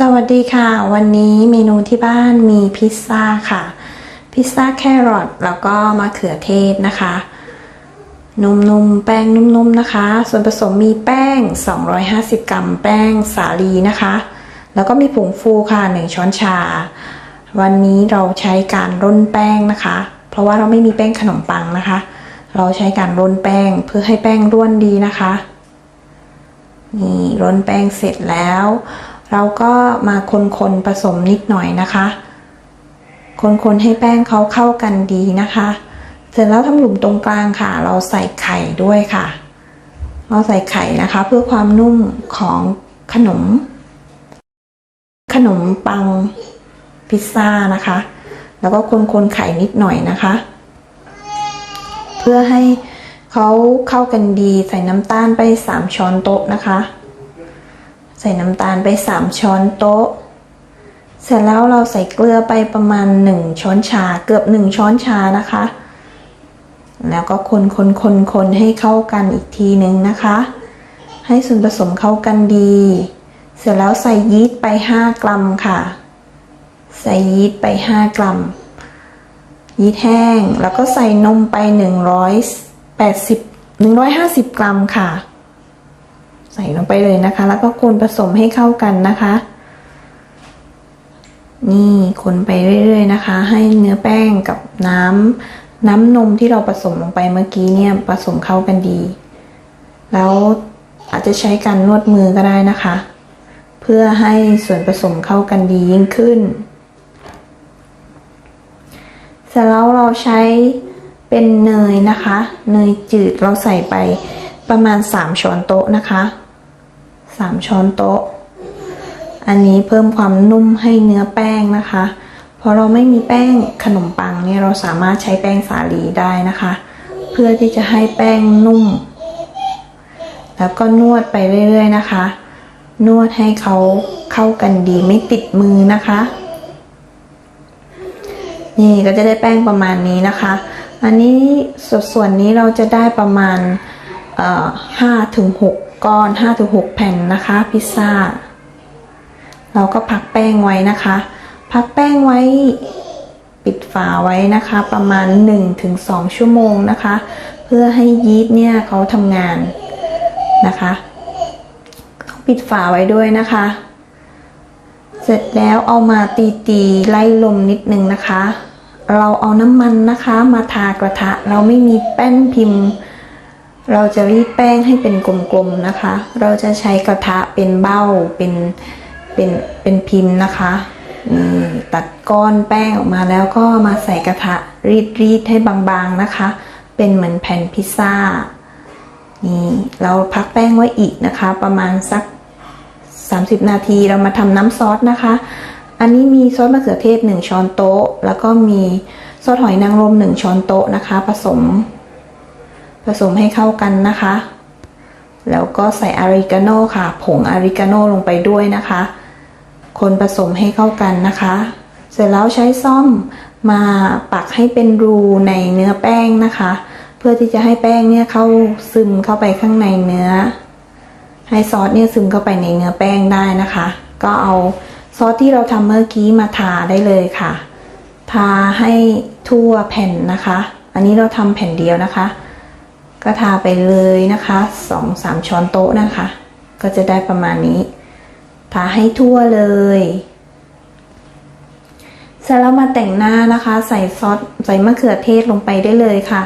สวัสดีค่ะ วันนี้เมนูที่บ้านมีพิซซ่าค่ะ พิซซ่าแครอทแล้วก็มะเขือเทศนะคะ นุ่มๆ แป้งนุ่มๆนะคะ ส่วนผสมมีแป้ง 250 กรัม แป้งสาลีนะคะ แล้วก็มีผงฟูค่ะ 1 ช้อนชา วันนี้เราใช้การร่อนแป้งนะคะ เพราะว่าเราไม่มีแป้งขนมปังนะคะ เราใช้การร่อนแป้งเพื่อให้แป้งร่วนดีนะคะ นี่ร่อนแป้งเสร็จแล้ว เราก็มาคนๆผสมนิดหน่อยนะคะ คนๆให้แป้งเขาเข้ากันดีนะคะ เสร็จแล้วทำหลุมตรงกลางค่ะ เราใส่ไข่ด้วยค่ะ เราใส่ไข่นะคะ เพื่อความนุ่มของขนม ขนมปังพิซซ่านะคะ แล้วก็คนๆไข่นิดหน่อยนะคะ เพื่อให้เขาเข้ากันดีใส่น้ำตาลไป 3 ช้อนโต๊ะนะคะ ใส่น้ำตาลไป 3 ช้อนโต๊ะ เสร็จแล้วเราใส่เกลือไปประมาณ 1 ช้อนชา เกือบ 1 ช้อนชานะคะ แล้วก็คนคนคนคนให้เข้ากันอีกทีหนึ่งนะคะ ให้ส่วนผสมเข้ากันดี เสร็จแล้วใส่ยีสต์ไป 5 กรัมค่ะ ใส่ยีสต์ไป 5 กรัม ยีสต์แห้ง แล้วก็ใส่นมไป 180 150 กรัมค่ะ ใส่ลงไปเลยนะคะ แล้วก็คนผสมให้เข้ากันนะคะ นี่คนไปเรื่อยๆนะคะ ให้เนื้อแป้งกับน้ำน้ำนมที่เราผสมลงไปเมื่อกี้เนี่ยผสมเข้ากันดี แล้วอาจจะใช้การนวดมือก็ได้นะคะ เพื่อให้ส่วนผสมเข้ากันดียิ่งขึ้น เสร็จแล้วเราใช้เป็นเนยนะคะ เนยจืดเราใส่ไปประมาณ 3 ช้อนโต๊ะนะคะ 3 ช้อนโต๊ะ อันนี้เพิ่มความนุ่มให้เนื้อแป้งนะคะเพราะเราไม่มีแป้งขนมปังเนี่ยเราสามารถใช้แป้งสาลีได้นะคะ เพื่อที่จะให้แป้งนุ่ม แล้วก็นวดไปเรื่อยๆนะคะ นวดให้เขาเข้ากันดีไม่ติดมือนะคะ นี่ก็จะได้แป้งประมาณนี้นะคะ อันนี้ส่วนนี้เราจะได้ประมาณห้าถึงหก ก้อนห้าถึงหกแผ่นนะคะ พิซซ่า เราก็พักแป้งไว้นะคะ พักแป้งไว้ปิดฝาไว้นะคะ ประมาณ 1-2 ชั่วโมงนะคะ เพื่อให้ยีสต์เนี่ยเขาทำงานนะคะต้องปิดฝาไว้ด้วยนะคะ เสร็จแล้วเอามาตีตีๆไล่ลมนิดนึงนะคะ เราเอาน้ำมันนะคะ มาทากระทะ เราไม่มีแป้นพิมพ์ เราจะรีดแป้งให้เป็นกลมๆนะคะ เราจะใช้กระทะเป็นเบ้าเป็นเป็นเป็นพิมพ์นะคะตัดก้อนแป้งออกมาแล้วก็มาใส่กระทะรีดรีดให้บางๆนะคะ เป็นเหมือนแผ่นพิซซ่านี่เราพักแป้งไว้อีกนะคะ ประมาณสัก 30 นาทีเรามาทำน้ำซอสนะคะ อันนี้มีซอสมะเขือเทศ 1 ช้อนโต๊ะ แล้วก็มีซอสหอยนางรม 1 ช้อนโต๊ะนะคะ ผสม ผสมให้เข้ากันนะคะ แล้วก็ใส่อาริกาโน่ค่ะ ผงอาริกาโน่ลงไปด้วยนะคะ คนผสมให้เข้ากันนะคะ เสร็จแล้วใช้ซ่อมมาปักให้เป็นรูในเนื้อแป้งนะคะ เพื่อที่จะให้แป้งเนี่ยเข้าซึมเข้าไปข้างในเนื้อ ให้ซอสเนี่ยซึมเข้าไปในเนื้อแป้งได้นะคะ ก็เอาซอสที่เราทำเมื่อกี้มาทาได้เลยค่ะ ทาให้ทั่วแผ่นนะคะ อันนี้เราทำแผ่นเดียวนะคะ ก็ทาไปเลยนะคะสองสามช้อนโต๊ะนะคะ ก็จะได้ประมาณนี้ ทาให้ทั่วเลยเสร็จแล้วมาแต่งหน้านะคะ ใส่ซอสใส่มะเขือเทศลงไปได้เลยค่ะ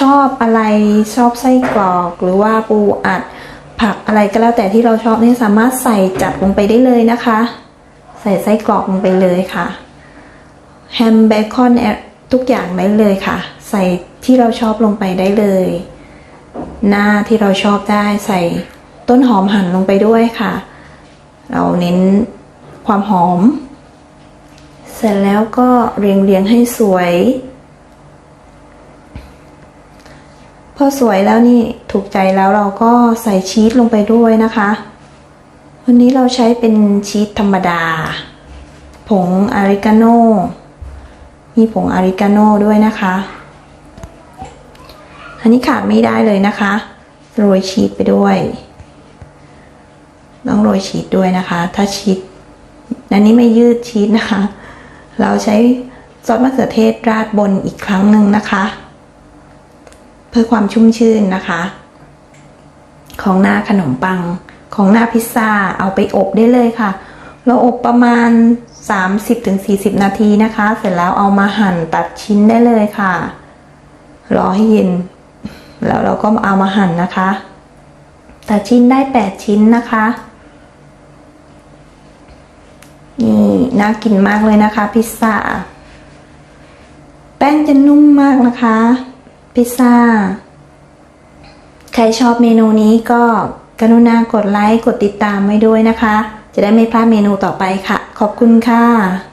ชอบอะไรชอบไส้กรอกหรือว่าปูอัด ผักอะไรก็แล้วแต่ที่เราชอบนี่สามารถใส่จัดลงไปได้เลยนะคะ ใส่ไส้กรอกลงไปเลยค่ะแฮมเบคอนทุกอย่างได้เลยค่ะ ใส่ที่เราชอบลงไปได้เลย หน้าที่เราชอบได้ใส่ต้นหอมหั่นลงไปด้วยค่ะ เราเน้นความหอม เสร็จแล้วก็เรียงเรียงให้สวย พอสวยแล้วนี่ถูกใจแล้วเราก็ใส่ชีสลงไปด้วยนะคะ วันนี้เราใช้เป็นชีสธรรมดา ผงอาริกาโน่มีผงอาริกาโน่ด้วยนะคะ อันนี้ขาดไม่ได้เลยนะคะ โรยชีสไปด้วยต้องโรยชีสด้วยนะคะ ถ้าชีสอันนี้ไม่ยืดชีสนะคะ เราใช้ซอสมะเขือเทศราดบนอีกครั้งหนึ่งนะคะ เพื่อความชุ่มชื่นนะคะ ของหน้าขนมปังของหน้าพิซซ่าเอาไปอบได้เลยค่ะ เราอบประมาณ 30-40 นาทีนะคะ เสร็จแล้วเอามาหั่นตัดชิ้นได้เลยค่ะ รอให้เย็น แล้วเราก็เอามาหั่นนะคะ แตัดชิ้นได้ 8 ชิ้นนะคะนี่น่ากินมากเลยนะคะ พิซซ่า แป้งจะนุ่มมากนะคะ พิซซ่า ใครชอบเมนูนี้ก็กรุณากดไลค์กดติดตามไว้ด้วยนะคะ จะได้ไม่พลาดเมนูต่อไปค่ะ ขอบคุณค่ะ